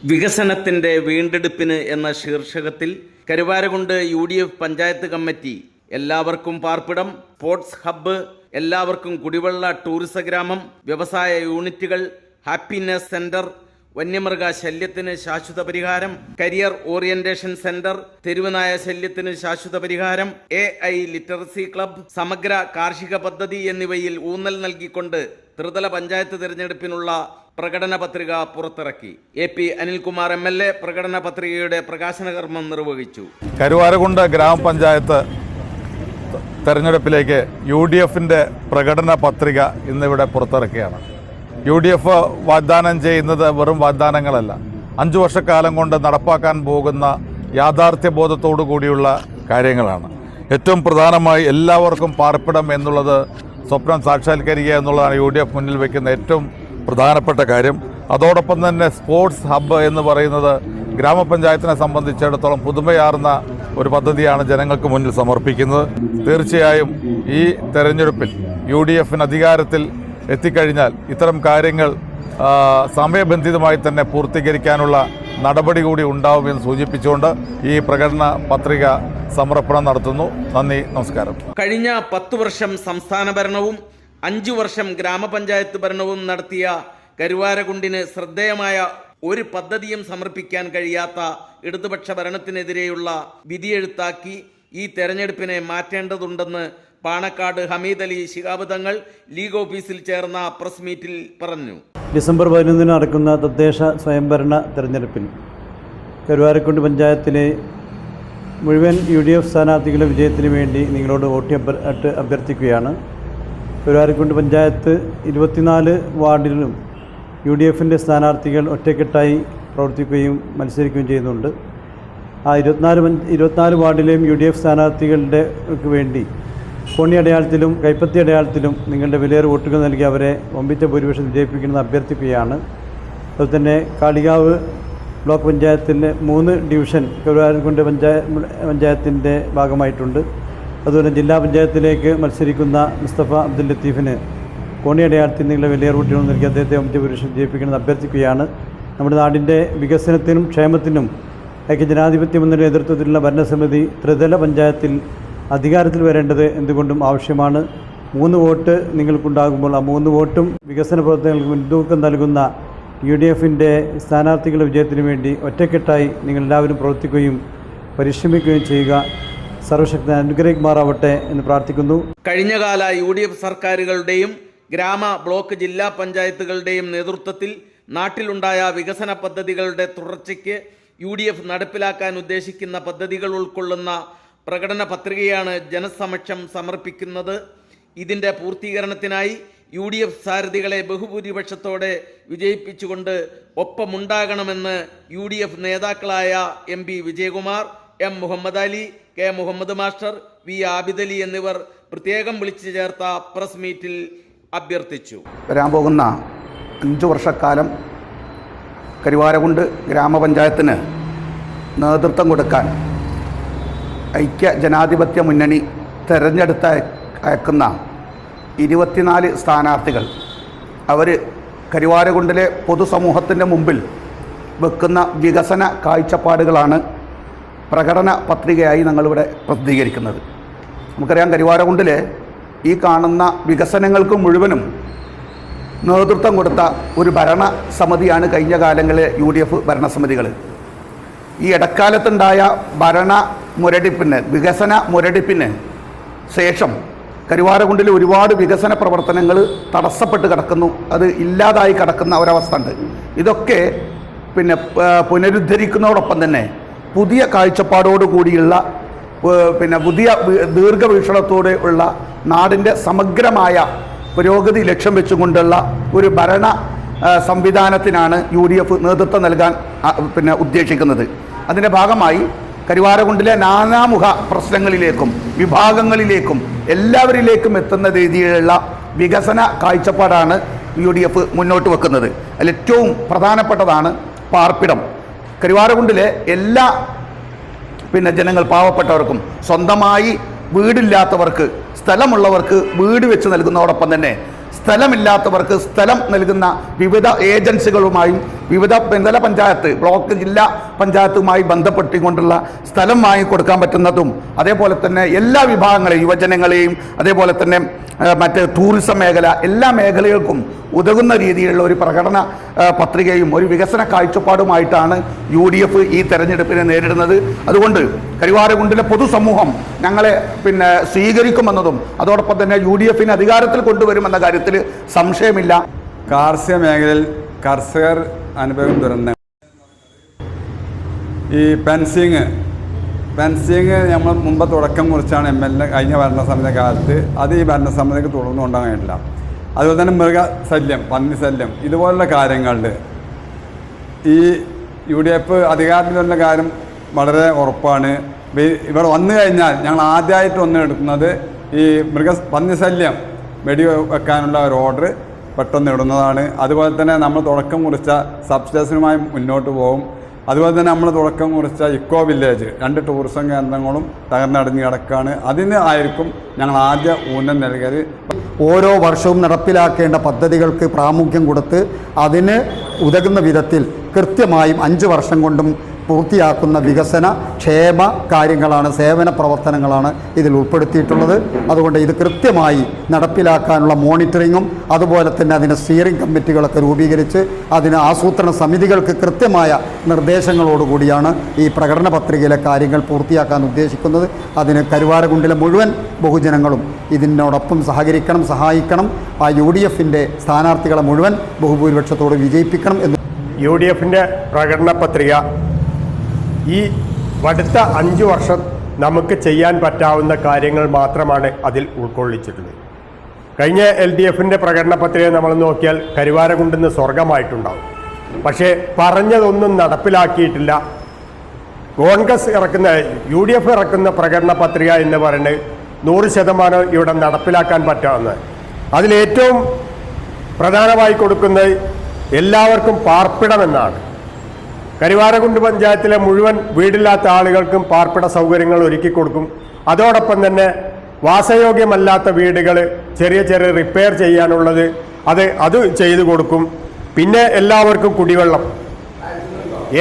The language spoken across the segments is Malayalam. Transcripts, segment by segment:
വികസനത്തിന്റെ വീണ്ടെടുപ്പിന് എന്ന ശീർഷകത്തിൽ Karuvarakundu U D F panchayat committee. എല്ലാവർക്കും പാർപ്പിടം സ്പോർട്സ് ഹബ്ബ് എല്ലാവർക്കും കുടിവെള്ള ടൂറിസ ഗ്രാമം വ്യവസായ യൂണിറ്റുകൾ ഹാപ്പിനെസ് സെന്റർ വന്യമൃഗ ശല്യത്തിന് ശാശ്വത പരിഹാരം കരിയർ ഓറിയന്റേഷൻ സെന്റർ തെരുവുനായ ശല്യത്തിന് ശാശ്വത പരിഹാരം എ ഐ ലിറ്ററസി ക്ലബ് സമഗ്ര കാർഷിക പദ്ധതി എന്നിവയിൽ ഊന്നൽ നൽകിക്കൊണ്ട് ത്രിതല പഞ്ചായത്ത് തിരഞ്ഞെടുപ്പിനുള്ള പ്രകടന പത്രിക പുറത്തിറക്കി. A P Anilkumar M L A പ്രകടന പത്രികയുടെ പ്രകാശന കർമ്മം നിർവഹിച്ചു. കരുവാരകുണ്ട് ഗ്രാമപഞ്ചായത്ത് തെരഞ്ഞെടുപ്പിലേക്ക് യു ഡി എഫിന്റെ പ്രകടന പത്രിക ഇന്നിവിടെ പുറത്തിറക്കുകയാണ്. യു ഡി എഫ് വാഗ്ദാനം ചെയ്യുന്നത് വെറും വാഗ്ദാനങ്ങളല്ല. അഞ്ചു വർഷക്കാലം കൊണ്ട് നടപ്പാക്കാൻ പോകുന്ന യാഥാർത്ഥ്യബോധത്തോടു കൂടിയുള്ള കാര്യങ്ങളാണ്. ഏറ്റവും പ്രധാനമായി എല്ലാവർക്കും പാർപ്പിടം എന്നുള്ളത് സ്വപ്നം സാക്ഷാത്കരിക്കുക എന്നുള്ളതാണ് യു ഡി എഫ് മുന്നിൽ വയ്ക്കുന്ന ഏറ്റവും പ്രധാനപ്പെട്ട കാര്യം. അതോടൊപ്പം തന്നെ സ്പോർട്സ് ഹബ്ബ് എന്ന് പറയുന്നത് ഗ്രാമപഞ്ചായത്തിനെ സംബന്ധിച്ചിടത്തോളം പുതുമയാർന്ന ഒരു പദ്ധതിയാണ് ജനങ്ങൾക്ക് മുന്നിൽ സമർപ്പിക്കുന്നത്. തീർച്ചയായും ഈ തെരഞ്ഞെടുപ്പിൽ യു ഡി എഫിന് അധികാരത്തിൽ എത്തിക്കഴിഞ്ഞാൽ ഇത്തരം കാര്യങ്ങൾ സമയബന്ധിതമായി തന്നെ പൂർത്തീകരിക്കാനുള്ള നടപടി കൂടി ഉണ്ടാവുമെന്ന് സൂചിപ്പിച്ചുകൊണ്ട് ഈ പ്രകടന പത്രിക സമർപ്പണം നടത്തുന്നു. നന്ദി നമസ്കാരം. കഴിഞ്ഞ പത്തു വർഷം സംസ്ഥാന ഭരണവും അഞ്ചു വർഷം ഗ്രാമപഞ്ചായത്ത് ഭരണവും നടത്തിയ കരുവാരകുണ്ടിന് ശ്രദ്ധേയമായ ഒരു പദ്ധതിയും സമർപ്പിക്കാൻ കഴിയാത്ത ഇടതുപക്ഷ ഭരണത്തിനെതിരെയുള്ള വിധിയെഴുത്താക്കി ഈ തെരഞ്ഞെടുപ്പിനെ മാറ്റേണ്ടതുണ്ടെന്ന് പാണക്കാട് ഹമീദ് അലി ശിഹാബ് തങ്ങൾ ലീഗ് ഓഫീസിൽ ചേർന്ന പ്രസ് മീറ്റിൽ പറഞ്ഞു. ഡിസംബർ പതിനൊന്നിന് നടക്കുന്ന തദ്ദേശ സ്വയംഭരണ തെരഞ്ഞെടുപ്പിൽ കരുവാരക്കുണ്ട് പഞ്ചായത്തിലെ മുഴുവൻ യു ഡി എഫ് സ്ഥാനാർത്ഥികളുടെ വിജയത്തിന് വേണ്ടി നിങ്ങളോട് വോട്ട് അഭ്യർത്ഥിക്കുകയാണ്. കരുവാരക്കുണ്ട് പഞ്ചായത്ത് ഇരുപത്തിനാല് വാർഡിലും യു ഡി എഫിന്റെ സ്ഥാനാർത്ഥികൾ ഒറ്റക്കെട്ടായി പ്രവർത്തിക്കുകയും മത്സരിക്കുകയും ചെയ്യുന്നുണ്ട്. ആ ഇരുപത്തിനാല് ഇരുപത്തിനാല് വാർഡിലെയും യു ഡി എഫ് സ്ഥാനാർത്ഥികളുടെ വേണ്ടി കോണി അടയാളത്തിലും കൈപ്പത്തി അടയാളത്തിലും നിങ്ങളുടെ വിലയേറെ വോട്ടുകൾ നൽകി അവരെ ഒമ്പിച്ച ഭൂരിപക്ഷം വിജയിപ്പിക്കണമെന്ന് അഭ്യർത്ഥിക്കുകയാണ്. അതുപോലെ തന്നെ കാളികാവ് ബ്ലോക്ക് പഞ്ചായത്തിന്റെ മൂന്ന് ഡിവിഷൻ കരുവാരൻകുണ്ട് പഞ്ചായ പഞ്ചായത്തിന്റെ ഭാഗമായിട്ടുണ്ട്. അതുപോലെ ജില്ലാ പഞ്ചായത്തിലേക്ക് മത്സരിക്കുന്ന മുസ്തഫ അബ്ദുൽ ലത്തീഫിന് കോണി അടയാളത്തിൽ നിങ്ങളുടെ വലിയ വോട്ടുകൾ നൽകി അദ്ദേഹത്തെ പുരുഷൻ വിജയിപ്പിക്കണമെന്ന് അഭ്യർത്ഥിക്കുകയാണ്. നമ്മുടെ നാടിന്റെ വികസനത്തിനും ക്ഷേമത്തിനും ഐക്യ ജനാധിപത്യ മുന്നണി നേതൃത്വത്തിലുള്ള ഭരണസമിതി ത്രിതല പഞ്ചായത്തിൽ അധികാരത്തിൽ വരേണ്ടത് എന്തുകൊണ്ടും ആവശ്യമാണ്. മൂന്ന് വോട്ട് നിങ്ങൾക്കുണ്ടാകുമ്പോൾ ആ മൂന്ന് വോട്ടും വികസന പ്രവർത്തനങ്ങൾക്ക് മുൻതൂക്കം നൽകുന്ന യു ഡി എഫിന്റെ സ്ഥാനാർത്ഥികളുടെ വിജയത്തിനു വേണ്ടി ഒറ്റക്കെട്ടായി നിങ്ങളെല്ലാവരും പ്രവർത്തിക്കുകയും പരിശ്രമിക്കുകയും ചെയ്യുക. സർവശക്തൻ അനുഗ്രഹിക്കുമാറാവട്ടെ എന്ന് പ്രാർത്ഥിക്കുന്നു. കഴിഞ്ഞകാല യു ഡി എഫ് സർക്കാരുകളുടെയും ഗ്രാമ ബ്ലോക്ക് ജില്ലാ പഞ്ചായത്തുകളുടെയും നേതൃത്വത്തിൽ നാട്ടിലുണ്ടായ വികസന പദ്ധതികളുടെ തുടർച്ചയ്ക്ക് യു ഡി എഫ് നടപ്പിലാക്കാൻ ഉദ്ദേശിക്കുന്ന പദ്ധതികൾ ഉൾക്കൊള്ളുന്ന പ്രകടന പത്രികയാണ് ജനസമക്ഷം സമർപ്പിക്കുന്നത്. ഇതിന്റെ പൂർത്തീകരണത്തിനായി യു ഡി എഫ് സാരഥികളെ ബഹുഭൂരിപക്ഷത്തോടെ വിജയിപ്പിച്ചുകൊണ്ട് ഒപ്പമുണ്ടാകണമെന്ന് യു ഡി എഫ് നേതാക്കളായ M P Vijayakumar M Muhammad Ali K Muhammad master V Abidali എന്നിവർ പ്രത്യേകം വിളിച്ചു ചേർത്ത പ്രസ് മീറ്റിൽ അഭ്യർത്ഥിച്ചു. വരാൻ പോകുന്ന അഞ്ചു വർഷക്കാലം കരിവാരകുണ്ട് ഗ്രാമപഞ്ചായത്തിന് നേതൃത്വം കൊടുക്കാൻ ഐക്യ ജനാധിപത്യ മുന്നണി തെരഞ്ഞെടുത്ത അയക്കുന്ന ഇരുപത്തിനാല് സ്ഥാനാർത്ഥികൾ. അവർ കരുവാരകുണ്ടിലെ പൊതുസമൂഹത്തിന്റെ മുമ്പിൽ വെക്കുന്ന വികസന കാഴ്ചപ്പാടുകളാണ് പ്രകടന പത്രികയായി ഞങ്ങളിവിടെ പ്രസിദ്ധീകരിക്കുന്നത്. നമുക്കറിയാം കരുവാരകുണ്ടിലെ ഈ കാണുന്ന വികസനങ്ങൾക്ക് മുഴുവനും നേതൃത്വം കൊടുത്ത ഒരു ഭരണ സമിതിയാണ് കഴിഞ്ഞ കാലങ്ങളിലെ യു ഡി എഫ് ഭരണസമിതികൾ. ഈ ഇടക്കാലത്തുണ്ടായ ഭരണ മുരടിപ്പിന് വികസന മുരടിപ്പിന് ശേഷം കരുവാരകുണ്ടിൽ ഒരുപാട് വികസന പ്രവർത്തനങ്ങൾ തടസ്സപ്പെട്ട് കിടക്കുന്നു. അത് ഇല്ലാതായി കിടക്കുന്ന ഒരവസ്ഥ ഉണ്ട് ഇതൊക്കെ പിന്നെ പുനരുദ്ധരിക്കുന്നതോടൊപ്പം തന്നെ പുതിയ കാഴ്ചപ്പാടോട് കൂടിയുള്ള പിന്നെ പുതിയ ദീർഘവീക്ഷണത്തോടെ ഉള്ള നാടിന്റെ സമഗ്രമായ പുരോഗതി ലക്ഷ്യം വെച്ചുകൊണ്ടുള്ള ഒരു ഭരണ സംവിധാനത്തിനാണ് യു ഡി എഫ് നേതൃത്വം നൽകാൻ പിന്നെ ഉദ്ദേശിക്കുന്നത്. അതിന്റെ ഭാഗമായി കരുവാരകുണ്ടിലെ നാനാമുഖ പ്രശ്നങ്ങളിലേക്കും വിഭാഗങ്ങളിലേക്കും എല്ലാവരിലേക്കും എത്തുന്ന രീതിയിലുള്ള വികസന കാഴ്ചപ്പാടാണ് യു ഡി എഫ് മുന്നോട്ട് വെക്കുന്നത്. അതിൽ ഏറ്റവും പ്രധാനപ്പെട്ടതാണ് പാർപ്പിടം. കരുവാരകുണ്ടിലെ എല്ലാ പിന്നെ ജനങ്ങൾ പാവപ്പെട്ടവർക്കും സ്വന്തമായി വീടില്ലാത്തവർക്ക് സ്ഥലമുള്ളവർക്ക് വീട് വെച്ച് നൽകുന്നതോടൊപ്പം തന്നെ സ്ഥലമില്ലാത്തവർക്ക് സ്ഥലം നൽകുന്ന വിവിധ ഏജൻസികളുമായും വിവിധ ബന്ധല പഞ്ചായത്ത് ബ്ലോക്ക് ജില്ലാ പഞ്ചായത്തുമായി ബന്ധപ്പെട്ടുകൊണ്ടുള്ള സ്ഥലം വാങ്ങിക്കൊടുക്കാൻ പറ്റുന്നതും അതേപോലെ തന്നെ എല്ലാ വിഭാഗങ്ങളെയും യുവജനങ്ങളെയും അതേപോലെ തന്നെ മറ്റ് ടൂറിസം മേഖല എല്ലാ മേഖലകൾക്കും ഉതകുന്ന രീതിയിലുള്ള ഒരു പ്രകടന പത്രികയും ഒരു വികസന കാഴ്ചപ്പാടുമായിട്ടാണ് യു ഡി എഫ് ഈ തെരഞ്ഞെടുപ്പിനെ നേരിടുന്നത്. അതുകൊണ്ട് കരിവാരകുണ്ടിലെ പൊതുസമൂഹം ഞങ്ങളെ പിന്നെ സ്വീകരിക്കുമെന്നതും അതോടൊപ്പം തന്നെ യു ഡി എഫിനെ അധികാരത്തിൽ കൊണ്ടുവരുമെന്ന കാര്യത്തിൽ സംശയമില്ല. കാർഷിക മേഖലയിൽ കർഷകർ അനുഭവം ദുരന്തം. ഈ ഫെൻസിങ് ഫെൻസിങ് നമ്മൾ മുമ്പ് തുടക്കം കുറിച്ചാണ് എം എൽ എ കഴിഞ്ഞ ഭരണസമിതി കാലത്ത്. അത് ഈ ഭരണസമിതിക്ക് തുടർന്നു കൊണ്ടാൻ അതുപോലെ തന്നെ മൃഗശല്യം പന്നി ശല്യം ഇതുപോലുള്ള കാര്യങ്ങളിൽ ഈ യു ഡി എഫ് അധികാരത്തിൽ വരുന്ന കാര്യം വളരെ ഉറപ്പാണ്. ഇവിടെ വന്നു കഴിഞ്ഞാൽ ഞങ്ങൾ ആദ്യമായിട്ട് ഒന്ന് എടുക്കുന്നത് ഈ മൃഗ പന്നി പന്നിശല്യം വെടി വെക്കാനുള്ള ഒരു ഓർഡർ പെട്ടെന്ന് ഇടുന്നതാണ്. അതുപോലെ തന്നെ നമ്മൾ തുടക്കം കുറിച്ച സബ്സ്റ്റേഷനുമായി മുന്നോട്ട് പോകും. അതുപോലെ തന്നെ നമ്മൾ തുടക്കം കുറിച്ച ഇക്കോ വില്ലേജ് രണ്ട് ടൂറിസം കേന്ദ്രങ്ങളും തകർന്നടിഞ്ഞ് കിടക്കുകയാണ് അതിന് ആയിരിക്കും ഞങ്ങൾ ആദ്യ ഊന്നൽ നൽകിയത്. ഓരോ വർഷവും നടപ്പിലാക്കേണ്ട പദ്ധതികൾക്ക് പ്രാമുഖ്യം കൊടുത്ത് അതിന് ഉതകുന്ന വിധത്തിൽ കൃത്യമായും അഞ്ച് വർഷം കൊണ്ടും പൂർത്തിയാക്കുന്ന വികസന ക്ഷേമ കാര്യങ്ങളാണ് സേവന പ്രവർത്തനങ്ങളാണ് ഇതിൽ ഉൾപ്പെടുത്തിയിട്ടുള്ളത്. അതുകൊണ്ട് ഇത് കൃത്യമായി നടപ്പിലാക്കാനുള്ള മോണിറ്ററിങ്ങും അതുപോലെ തന്നെ അതിന് സ്റ്റിയറിംഗ് കമ്മിറ്റികളൊക്കെ രൂപീകരിച്ച് അതിന് ആസൂത്രണ സമിതികൾക്ക് കൃത്യമായ നിർദ്ദേശങ്ങളോടുകൂടിയാണ് ഈ പ്രകടന പത്രികയിലെ കാര്യങ്ങൾ പൂർത്തിയാക്കാൻ ഉദ്ദേശിക്കുന്നത്. അതിന് കരുവാരകുണ്ടിലെ മുഴുവൻ ബഹുജനങ്ങളും ഇതിനോടൊപ്പം സഹകരിക്കണം സഹായിക്കണം. ആ യു ഡി എഫിന്റെ സ്ഥാനാർത്ഥികളെ മുഴുവൻ ബഹുഭൂരിപക്ഷത്തോട് വിജയിപ്പിക്കണം എന്ന് യു ഡി എഫിന്റെ പ്രകടന പത്രിക ഈ അടുത്ത അഞ്ച് വർഷം നമുക്ക് ചെയ്യാൻ പറ്റാവുന്ന കാര്യങ്ങൾ മാത്രമാണ് അതിൽ ഉൾക്കൊള്ളിച്ചിട്ടുള്ളത്. കഴിഞ്ഞ എൽ ഡി എഫിന്റെ പ്രകടന പത്രിക നമ്മൾ നോക്കിയാൽ കരുവാരകുണ്ടെന്ന് സ്വർഗമായിട്ടുണ്ടാവും പക്ഷേ പറഞ്ഞതൊന്നും നടപ്പിലാക്കിയിട്ടില്ല. കോൺഗ്രസ് ഇറക്കുന്ന യു ഡി എഫ് ഇറക്കുന്ന പ്രകടന പത്രിക എന്ന് പറയുന്നത് നൂറ് ശതമാനം ഇവിടെ നടപ്പിലാക്കാൻ പറ്റാവുന്നത്. അതിലേറ്റവും പ്രധാനമായി കൊടുക്കുന്നത് എല്ലാവർക്കും പാർപ്പിടമെന്നാണ് കരിവാരകുണ്ട് പഞ്ചായത്തിലെ മുഴുവൻ വീടില്ലാത്ത ആളുകൾക്കും പാർപ്പിട സൗകര്യങ്ങൾ ഒരുക്കി കൊടുക്കും. അതോടൊപ്പം തന്നെ വാസയോഗ്യമല്ലാത്ത വീടുകൾ ചെറിയ ചെറിയ റിപ്പയർ ചെയ്യാനുള്ളത് അത് അത് ചെയ്തു കൊടുക്കും. പിന്നെ എല്ലാവർക്കും കുടിവെള്ളം.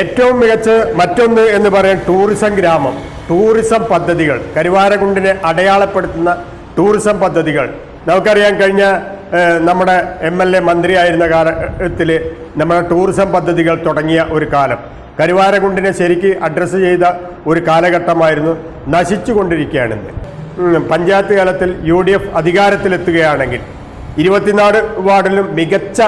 ഏറ്റവും മികച്ച മറ്റൊന്ന് എന്ന് പറയാൻ ടൂറിസം ഗ്രാമം ടൂറിസം പദ്ധതികൾ. കരുവാരകുണ്ടിനെ അടയാളപ്പെടുത്തുന്ന ടൂറിസം പദ്ധതികൾ. നമുക്കറിയാൻ കഴിഞ്ഞ നമ്മുടെ എം എൽ എ മന്ത്രിയായിരുന്ന കാലത്തിൽ നമ്മുടെ ടൂറിസം പദ്ധതികൾ തുടങ്ങിയ ഒരു കാലം. കരുവാരകുണ്ടിനെ ശരിക്ക് അഡ്രസ്സ് ചെയ്ത ഒരു കാലഘട്ടമായിരുന്നു നശിച്ചുകൊണ്ടിരിക്കുകയാണെന്ന് ഉം, പഞ്ചായത്ത് കാലത്തിൽ യു ഡി എഫ് അധികാരത്തിലെത്തുകയാണെങ്കിൽ ഇരുപത്തിനാല് വാർഡിലും മികച്ച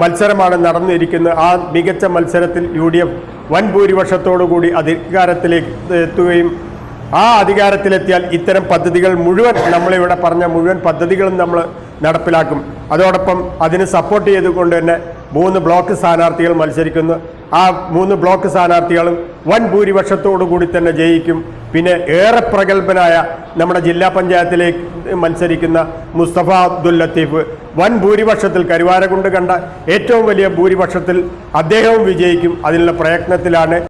മത്സരമാണ് നടന്നിരിക്കുന്നത് ആ മികച്ച മത്സരത്തിൽ യു ഡി എഫ് വൻ ഭൂരിപക്ഷത്തോടു കൂടി അധികാരത്തിലേക്ക് എത്തുകയും ആ അധികാരത്തിലെത്തിയാൽ ഇത്തരം പദ്ധതികൾ മുഴുവൻ നമ്മളിവിടെ പറഞ്ഞ മുഴുവൻ പദ്ധതികളും നമ്മൾ നടപ്പിലാക്കും. അതോടൊപ്പം അതിന് സപ്പോർട്ട് ചെയ്തുകൊണ്ട് തന്നെ മൂന്ന് ബ്ലോക്ക് സ്ഥാനാർത്ഥികൾ മത്സരിക്കുന്നു. ആ മൂന്ന് ബ്ലോക്ക് സ്ഥാനാർത്ഥികളും വൻ ഭൂരിപക്ഷത്തോടു കൂടി തന്നെ ജയിക്കും. പിന്നെ ഏറെ പ്രഗത്ഭനായ നമ്മുടെ ജില്ലാ പഞ്ചായത്തിലേക്ക് മത്സരിക്കുന്ന മുസ്തഫ അബ്ദുൽ ലത്തീഫ് വൻ ഭൂരിപക്ഷത്തിൽ കരുവാരകുണ്ട് കണ്ട ഏറ്റവും വലിയ ഭൂരിപക്ഷത്തിൽ അദ്ദേഹവും വിജയിക്കും. അതിനുള്ള പ്രയത്നത്തിലാണ്